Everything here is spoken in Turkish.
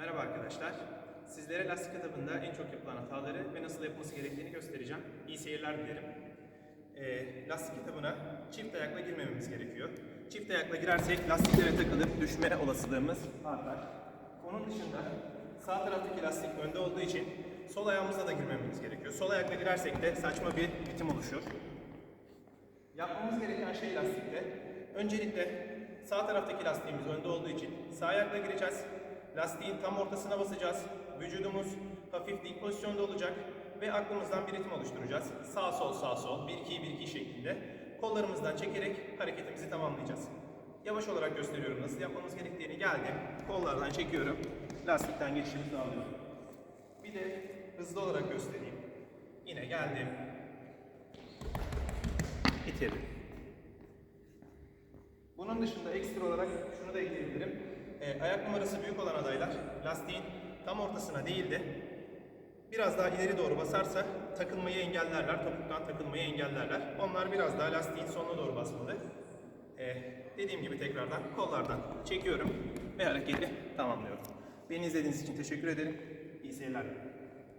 Merhaba arkadaşlar. Sizlere lastik etabında en çok yapılan hataları ve nasıl yapılması gerektiğini göstereceğim. İyi seyirler dilerim. Ee, lastik etabına çift ayakla girmememiz gerekiyor. Çift ayakla girersek lastiklere takılıp düşme olasılığımız artar. Onun dışında sağ taraftaki lastik önde olduğu için sol ayağımızla da girmememiz gerekiyor. Sol ayakla girersek de saçma bir ritim oluşur. Yapmamız gereken şey lastikte. Öncelikle sağ taraftaki lastiğimiz önde olduğu için sağ ayakla gireceğiz. Lastiğin tam ortasına basacağız. Vücudumuz hafif dik pozisyonda olacak ve aklımızdan bir ritim oluşturacağız. Sağ sol sağ sol 1 2 1 2 şeklinde kollarımızdan çekerek hareketimizi tamamlayacağız. Yavaş olarak gösteriyorum nasıl yapmamız gerektiğini. Geldim. Kollardan çekiyorum. Lastikten geçişimi sağlıyorum. Bir de hızlı olarak göstereyim. Yine geldim. Bitirdim. Bunun dışında ekstra olarak şunu da ekleyebilirim. Ee, ayak numarası büyük olan adaylar lastiğin tam ortasına değil de biraz daha ileri doğru basarsa takılmayı engellerler, topuktan takılmayı engellerler. Onlar biraz daha lastiğin sonuna doğru basmalı. Ee, dediğim gibi tekrardan kollardan çekiyorum ve hareketi tamamlıyorum. Beni izlediğiniz için teşekkür ederim. İyi seyirler.